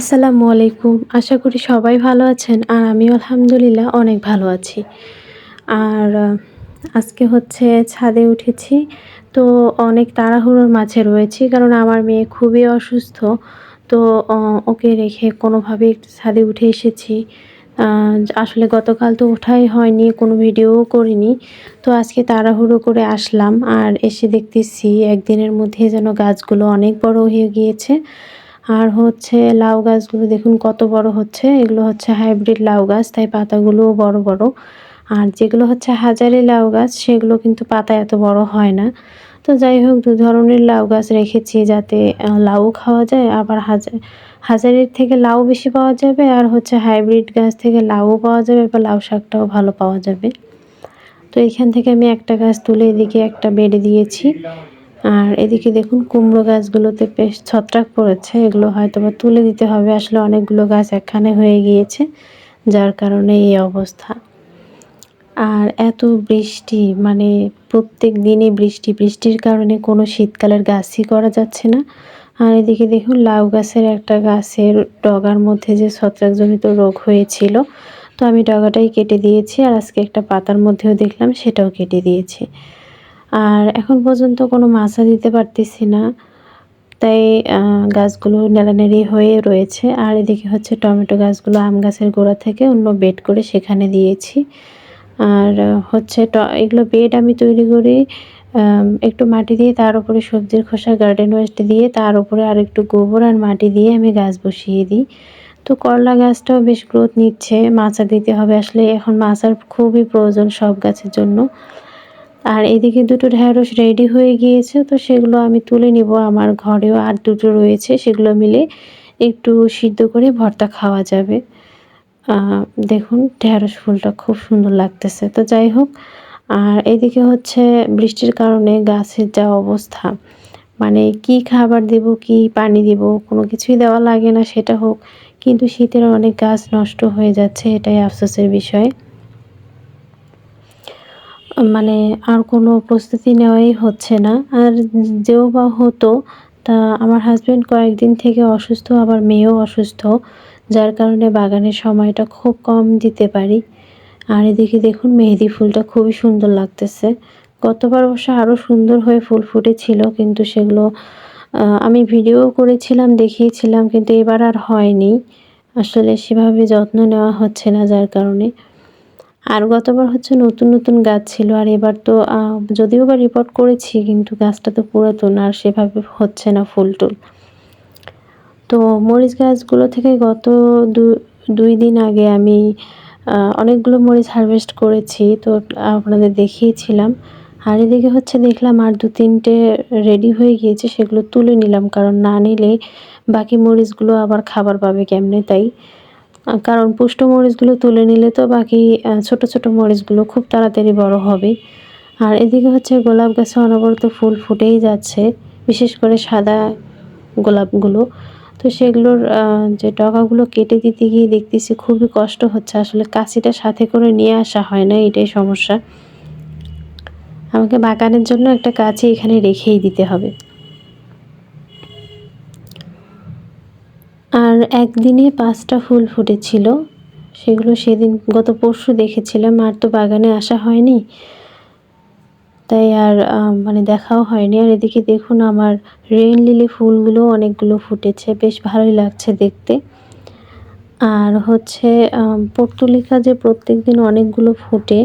আসসালামু আলাইকুম। আশা করি সবাই ভালো আছেন আর আমি আলহামদুলিল্লাহ অনেক ভালো আছি। আর আজকে হচ্ছে ছাদে উঠেছি। তো অনেক তাড়াহুড়োর মাঝে রয়েছি কারণ আমার মেয়ে খুবই অসুস্থ। তো ওকে রেখে কোনোভাবে একটু ছাদে উঠে এসেছি। আসলে গতকাল তো ওঠাই হয়নি, কোনো ভিডিওও করিনি। তো আজকে তাড়াহুড়ো করে আসলাম আর এসে দেখতেছি একদিনের মধ্যে যেন গাছগুলো অনেক বড় হয়ে গিয়েছে। আর হচ্ছে লাউ গাছগুলো দেখুন কত বড় হচ্ছে। এগুলো হচ্ছে হাইব্রিড লাউ গাছ, তাই পাতাগুলোও বড় বড়। আর যেগুলো হচ্ছে হাজারি লাউ গাছ, সেগুলো কিন্তু পাতা এত বড় হয় না। তো যাই হোক, দু ধরনের লাউ গাছ রেখেছি যাতে লাউ খাওয়া যায়, আবার হাজার হাজারির থেকে লাউ বেশি পাওয়া যাবে, আর হচ্ছে হাইব্রিড গাছ থেকে লাউও পাওয়া যাবে, বা লাউ শাকটাও ভালো পাওয়া যাবে। তো এখান থেকে আমি একটা গাছ তুলে এদিকে একটা বেড়ে দিয়েছি। আর এদিকে দেখুন কুমড়ো গাছগুলোতে বেশ ছত্রাক পড়েছে, এগুলো হয়তো বা তুলে দিতে হবে। আসলে অনেকগুলো গাছ একখানে হয়ে গিয়েছে, যার কারণে এই অবস্থা। আর এত বৃষ্টি মানে প্রত্যেক দিনই বৃষ্টি, বৃষ্টির কারণে কোনো শীতকালের গাছই করা যাচ্ছে না। আর এদিকে দেখুন লাউ গাছের একটা গাছের ডগার মধ্যে যে ছত্রাকজনিত রোগ হয়েছিল, তো আমি ডগাটাই কেটে দিয়েছি আর আজকে একটা পাতার মধ্যেও দেখলাম সেটাও কেটে দিয়েছি। আর এখন পর্যন্ত কোনো মাছা দিতে পারতেছি না। তাই গাছগুলো নেড়ানেড়ি হয়ে রয়েছে। আর এদিকে হচ্ছে টমেটো গাছগুলো আম গাছের গোড়া থেকে অন্য বেড করে সেখানে দিয়েছি। আর হচ্ছে ট- এগুলো বেড আমি তৈরি করি একটু মাটি দিয়ে তার উপরে সবজির খোসা গার্ডেন ওয়েস্ট দিয়ে তার উপরে আর একটু গোবর আর মাটি দিয়ে আমি গাছ বসিয়ে দিই। তো করলা গাছটাও বেশ গ্রোথ নিচ্ছে মাচা দিতে হবে আসলে। এখন মাচার খুবই প্রয়োজন সব গাছের জন্য। আর এদিকে দুটো ঢ্যাঁড়স রেডি হয়ে গিয়েছে, তো সেগুলো আমি তুলে নিব। আমার ঘরেও আর দুটো রয়েছে, সেগুলো মিলে একটু সিদ্ধ করে ভর্তা খাওয়া যাবে। দেখুন, ঢ্যাঁড়স ফুলটা খুব সুন্দর লাগতেছে। তো যাই হোক, আর এদিকে হচ্ছে বৃষ্টির কারণে গাছের যা অবস্থা মানে কি খাবার দেব, কি পানি দেব, কোনো কিছুই দেওয়া লাগে না, সেটা হোক। কিন্তু শীতের অনেক গাছ নষ্ট হয়ে যাচ্ছে, এটাই আফসোসের বিষয়। মানে আর কোনো প্রস্তুতি নেওয়াই হচ্ছে না। আর যেও বা হতো, তা আমার হাজবেন্ড কয়েকদিন থেকে অসুস্থ, আবার মেয়েও অসুস্থ, যার কারণে বাগানের সময়টা খুব কম দিতে পারি। আর এদিকে দেখুন, মেহেদি ফুলটা খুবই সুন্দর লাগতেছে। গতবার অবশ্য আরও সুন্দর হয়ে ফুল ফুটেছিল, কিন্তু সেগুলো আমি ভিডিও করেছিলাম, দেখিয়েছিলাম, কিন্তু এবার আর হয়নি। আসলে সেভাবে যত্ন নেওয়া হচ্ছে না, যার কারণে। আর গতবার হচ্ছে নতুন নতুন গাছ ছিল, আর এবার তো যদিও বা রিপোর্ট করেছি, কিন্তু গাছটা তো পুরাতন আর সেভাবে হচ্ছে না ফুল টুল। তো মরিচ গাছগুলো থেকে গত দুই দিন আগে আমি অনেকগুলো মরিচ হারভেস্ট করেছি, তো আপনাদের দেখিয়েছিলাম। আর এদিকে হচ্ছে দেখলাম আর দু তিনটে রেডি হয়ে গিয়েছে, সেগুলো তুলে নিলাম, কারণ না নিলে বাকি মরিচগুলো আবার খাবার পাবে কেমনে তাই? কারণ পুষ্ট মরিচগুলো তুলে নিলে তো বাকি ছোট ছোট মরিচগুলো খুব তাড়াতাড়ি বড় হবে। আর এদিকে হচ্ছে গোলাপ গাছে অনবরত ফুল ফুটেই যাচ্ছে, বিশেষ করে সাদা গোলাপগুলো। তো সেগুলোর যে ডগাগুলো কেটে দিতে গিয়ে দেখতেছি খুবই কষ্ট হচ্ছে, আসলে কাঁচিটা সাথে করে নিয়ে আসা হয় না, এটাই সমস্যা। আমাকে বাগানের জন্য একটা কাঁচি এখানে রেখেই দিতে হবে। আর একদিনে পাঁচটা ফুল ফুটেছিল। সেগুলো সেদিন, গত পরশু দেখেছিলাম, আর তো বাগানে আসা হয়নি। তাই আর মানে দেখাও হয়নি। আর এদিকে দেখুন আমার রেন লিলি ফুলগুলো অনেকগুলো ফুটেছে। বেশ ভালোই লাগছে দেখতে। আর হচ্ছে পর্তুলিকা যে প্রত্যেক দিন অনেকগুলো ফুটে,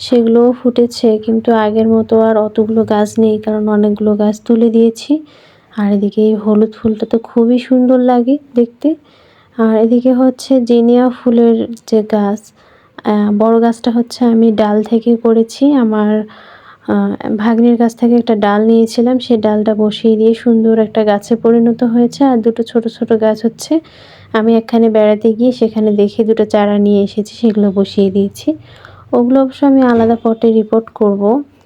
সেগুলোও ফুটেছে। কিন্তু আগের মতো আর অতগুলো গাছ নেই, কারণ অনেকগুলো গাছ তুলে দিয়েছি। আর এদিকে এই হলুদ ফুলটা তো খুবই সুন্দর লাগে দেখতে। আর এদিকে হচ্ছে জিনিয়া ফুলের যে গাছ বড় গাছটা হচ্ছে আমি ডাল থেকে করেছি। আমার ভাগ্নির কাছ থেকে একটা ডাল নিয়েছিলাম সেই ডালটা বসিয়ে দিয়ে সুন্দর একটা গাছে পরিণত হয়েছে। আর দুটো ছোট ছোট গাছ হচ্ছে, আমি একখানে বেড়াতে গিয়ে সেখানে দেখে দুটো চারা নিয়ে এসেছি, সেগুলো বসিয়ে দিয়েছি। ওগুলো অবশ্য আমি আলাদা পটে রিপোর্ট করব,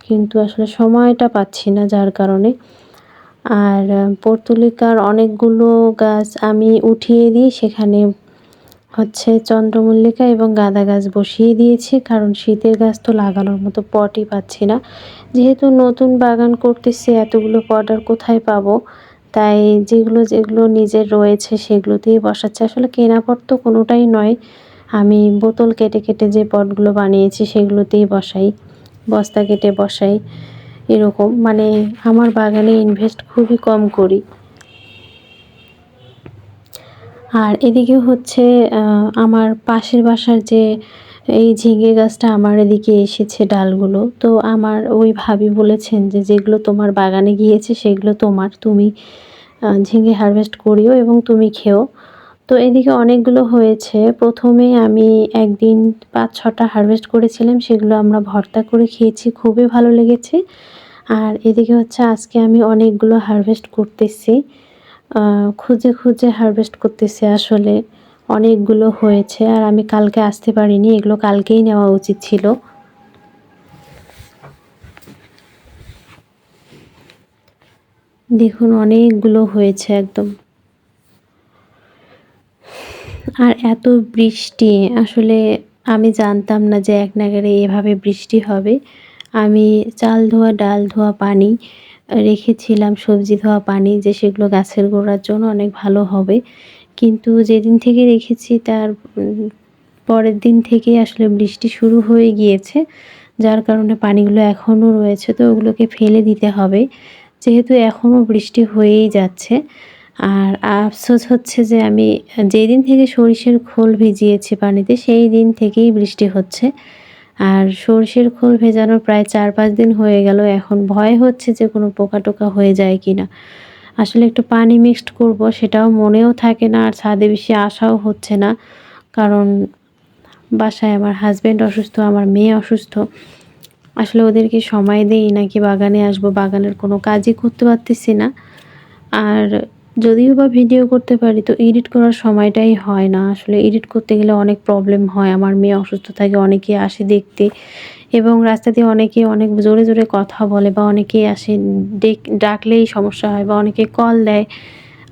কিন্তু আসলে সময়টা পাচ্ছি না যার কারণে। আর পর্তুলিকার অনেকগুলো গাছ আমি উঠিয়ে দিয়ে সেখানে হচ্ছে চন্দ্রমল্লিকা এবং গাঁদা গাছ বসিয়ে দিয়েছি, কারণ শীতের গাছ তো লাগানোর মতো পটই পাচ্ছি না। যেহেতু নতুন বাগান করতেছি, এতগুলো পট আর কোথায় পাবো? তাই যেগুলো যেগুলো নিজের রয়েছে সেগুলোতেই বসাচ্ছে। আসলে কেনা পট তো কোনোটাই নয়, আমি বোতল কেটে কেটে যে পটগুলো বানিয়েছি সেগুলোতেই বসাই, বস্তা কেটে বসাই। এরকম। মানে আমার বাগানে ইনভেস্ট খুবই কম করি। আর এদিকে হচ্ছে আমার পাশের বাসার যে এই ঝিঙে গাছটা আমার এদিকে এসেছে ডালগুলো। তো আমার ওই ভাবি বলেছেন যে, যেগুলো তোমার বাগানে গিয়েছে সেগুলো তোমার। তুমি ঝিঙে হারভেস্ট করিও এবং তুমি খেও। তো এদিকে অনেকগুলো হয়েছে। প্রথমে আমি একদিন পাঁচ ছটা হারভেস্ট করেছিলাম, সেগুলো আমরা ভর্তা করে খেয়েছি। খুবই ভালো লেগেছে। আর এদিকে হচ্ছে আজকে আমি অনেকগুলো হারভেস্ট করতেছি। খুঁজে খুঁজে হারভেস্ট করতেছি আসলে। অনেকগুলো হয়েছে আর আমি কালকে আসতে পারিনি, এগুলো কালকেই নেওয়া উচিত ছিল। দেখুন, অনেকগুলো হয়েছে একদম। আর এত বৃষ্টি, আসলে আমি জানতাম না যে এক নাগারে এভাবে বৃষ্টি হবে। আমি চাল ধোয়া, ডাল ধোয়া পানি রেখেছিলাম, সবজি ধোয়া পানি, যে সেগুলো গাছের গোড়ার জন্য অনেক ভালো হবে। কিন্তু যেদিন থেকে রেখেছি তার পরের দিন থেকেই আসলে বৃষ্টি শুরু হয়ে গিয়েছে, যার কারণে পানিগুলো এখনও রয়েছে, তো ওগুলোকে ফেলে দিতে হবে। যেহেতু এখনও বৃষ্টি হয়েই যাচ্ছে, আর আফসোস হচ্ছে যে আমি যেই দিন থেকে সরিষের খোল ভিজিয়েছি পানিতে, সেই দিন থেকেই বৃষ্টি হচ্ছে। আর সর্ষের খোল ভেজানো প্রায় চার পাঁচ দিন হয়ে গেল। এখন ভয় হচ্ছে যে কোনো পোকা টোকা হয়ে যায় কি না আসলে একটু পানি মিক্সড করব, সেটাও মনেও থাকে না আর ছাদে বেশি আসাও হচ্ছে না। কারণ বাসায় আমার হাজব্যান্ড অসুস্থ, আমার মেয়ে অসুস্থ। আসলে ওদেরকে সময় দেই নাকি বাগানে আসব, বাগানের কোনো কাজই করতে পারতেছি না। আর যদিও বা ভিডিও করতে পারি, তো এডিট করার সময়টাই হয় না। আসলে এডিট করতে গেলে অনেক প্রবলেম হয়। আমার মেয়ে অসুস্থ থাকে অনেকে আসে দেখতে। এবং রাস্তা দিয়ে অনেকে অনেক জোরে জোরে কথা বলে বা অনেকেই আসে ডেক ডাকলেই সমস্যা হয় বা অনেকে কল দেয়।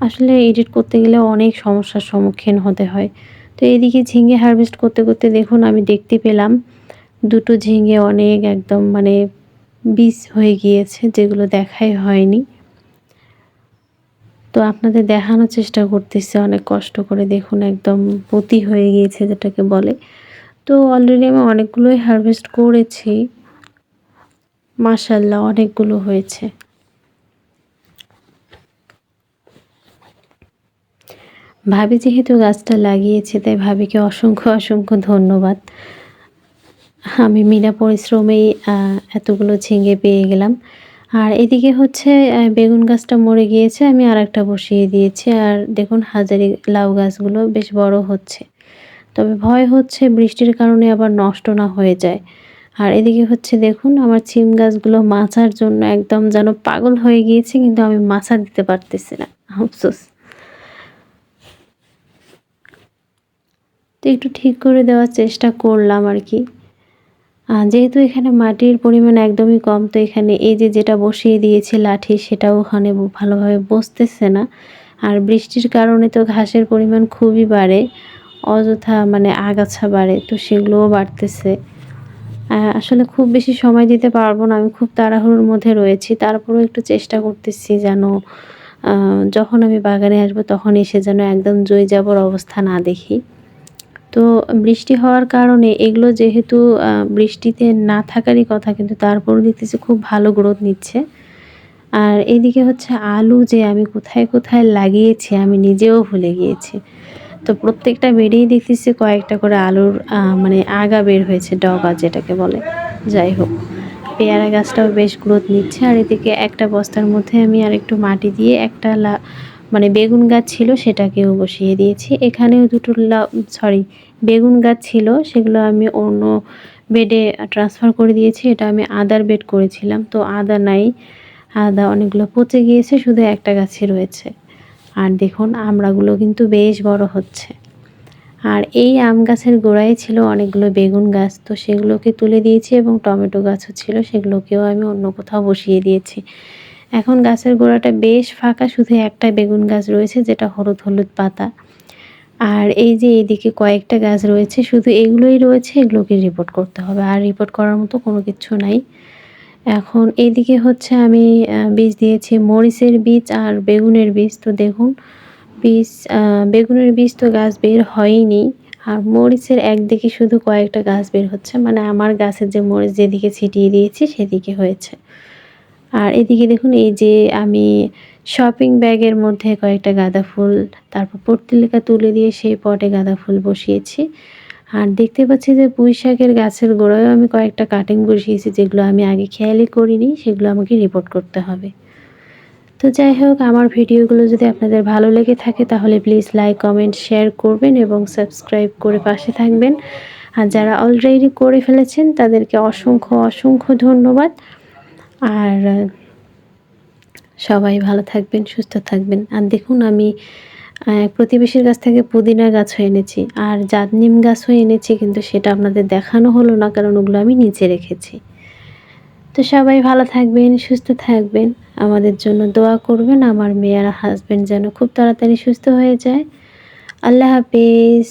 আসলে এডিট করতে গেলে অনেক সমস্যার সম্মুখীন হতে হয়। তো এদিকে ঝিঙে হারভেস্ট করতে করতে দেখুন, আমি দেখতে পেলাম দুটো ঝিঙে অনেক একদম মানে বিষ হয়ে গিয়েছে, যেগুলো দেখাই হয়নি। তো আপনাদের দেখানোর চেষ্টা করতেছে, অনেক কষ্ট করে। দেখুন, একদম পতি হয়ে গিয়েছে যেটাকে বলে। তো অলরেডি আমি অনেকগুলোই হারভেস্ট করেছি। মাসাল্লাহ অনেকগুলো হয়েছে। ভাবি যেহেতু গাছটা লাগিয়েছে, তাই ভাবিকে অসংখ্য অসংখ্য ধন্যবাদ। আমি মিনা পরিশ্রমেই এতগুলো ঝিঙে পেয়ে গেলাম। আর এদিকে হচ্ছে বেগুন গাছটা মরে গিয়েছে, আমি আর একটা বসিয়ে দিয়েছি। আর দেখুন, হাজারি লাউ গাছগুলো বেশ বড় হচ্ছে। তবে ভয় হচ্ছে, বৃষ্টির কারণে আবার নষ্ট না হয়ে যায়। আর এদিকে হচ্ছে, দেখুন, আমার ছিম গাছগুলো মাছার জন্য একদম যেন পাগল হয়ে গিয়েছে, কিন্তু আমি মাছা দিতে পারতেছি না। আফসোস। তো একটু ঠিক করে দেওয়ার চেষ্টা করলাম আর কি। যেহেতু এখানে মাটির পরিমাণ একদমই কম, তো এখানে এই যে যেটা বসিয়ে দিয়েছে লাঠি, সেটাও ওখানে ভালোভাবে বসতেছে না। আর বৃষ্টির কারণে তো ঘাসের পরিমাণ খুবই বাড়ে, অযথা মানে আগাছা বাড়ে, তো সেগুলোও বাড়তেছে। আসলে খুব বেশি সময় দিতে পারব না, আমি খুব তাড়াহুড়োর মধ্যে রয়েছি। তারপরেও একটু চেষ্টা করতেছি যেন যখন আমি বাগানে আসব তখন এসে যেন একদম জয় যাবর অবস্থা না দেখি। তো বৃষ্টি হওয়ার কারণে এগুলো যেহেতু বৃষ্টিতে না থাকারই কথা, কিন্তু তারপরও দেখতেছি খুব ভালো গ্রোথ নিচ্ছে। আর এদিকে হচ্ছে আলু যে আমি কোথায় কোথায় লাগিয়েছি, আমি নিজেও ভুলে গিয়েছি। তো প্রত্যেকটা বেডেই দেখতেছি কয়েকটা করে আলুর মানে আগা বের হয়েছে, ডগা যেটাকে বলে। যাই হোক, পেয়ারা গাছটাও বেশ গ্রোথ নিচ্ছে। আর এদিকে একটা বস্তার মধ্যে আমি আর একটু মাটি দিয়ে একটা মানে বেগুন গাছ ছিল সেটাকেও বসিয়ে দিয়েছি। এখানেও দুটো সরি বেগুন গাছ ছিল, সেগুলো আমি অন্য বেডে ট্রান্সফার করে দিয়েছি। এটা আমি আদার বেড করেছিলাম, তো আদা নাই। আদা অনেকগুলো পচে গিয়েছে, শুধু একটা গাছই রয়েছে। আর দেখুন, আমড়াগুলো কিন্তু বেশ বড় হচ্ছে। আর এই আম গাছের গোড়ায় ছিল অনেকগুলো বেগুন গাছ, তো সেগুলোকে তুলে দিয়েছি এবং টমেটো গাছও ছিল, সেগুলোকেও আমি অন্য কোথাও বসিয়ে দিয়েছি। এখন গাছের গোড়াটা বেশ ফাঁকা, শুধু একটা বেগুন গাছ রয়েছে যেটা হলুদ হলুদ পাতা। আর এই যে এদিকে কয়েকটা গাছ রয়েছে, শুধু এগুলোই রয়েছে, এগুলোকে রিপোর্ট করতে হবে। আর রিপোর্ট করার মতো কোনো কিছু নাই। এখন এইদিকে হচ্ছে আমি বীজ দিয়েছি, মরিচের বীজ আর বেগুনের বীজ। তো দেখুন, বীজ বেগুনের বীজ তো গাছ বের হয়নি। আর মরিচের একদিকে শুধু কয়েকটা গাছ বের হচ্ছে। মানে আমার গাছের যে মরিচ যেদিকে ছিটিয়ে দিয়েছি, সেদিকে হয়েছে। আর এদিকে দেখুন, এই যে আমি শপিং ব্যাগের মধ্যে কয়েকটা গাঁদা ফুল, তারপর পর্তিলিকা তুলে দিয়ে সেই পটে গাঁদা ফুল বসিয়েছি। আর দেখতে পাচ্ছি যে পুঁই শাকের গাছের গোড়ায়ও আমি কয়েকটা কাটিং বসিয়েছি, যেগুলো আমি আগে খেয়ালই করিনি, সেগুলো আমাকে রিপোর্ট করতে হবে। তো যাই হোক, আমার ভিডিওগুলো যদি আপনাদের ভালো লেগে থাকে, তাহলে প্লিজ লাইক কমেন্ট শেয়ার করবেন এবং সাবস্ক্রাইব করে পাশে থাকবেন। আর যারা অলরেডি করে ফেলেছেন, তাদেরকে অসংখ্য অসংখ্য ধন্যবাদ। আর সবাই ভালো থাকবেন, সুস্থ থাকবেন। আর দেখুন, আমি প্রতিবেশীর কাছ থেকে পুদিনা গাছও এনেছি। আর জাত নিম গাছও এনেছি, কিন্তু সেটা আপনাদের দেখানো হলো না, কারণ ওগুলো আমি নিচে রেখেছি। তো সবাই ভালো থাকবেন, সুস্থ থাকবেন। আমাদের জন্য দোয়া করবেন, আমার মেয়ে হাজব্যান্ড যেন খুব তাড়াতাড়ি সুস্থ হয়ে যায়। আল্লাহ হাফিজ।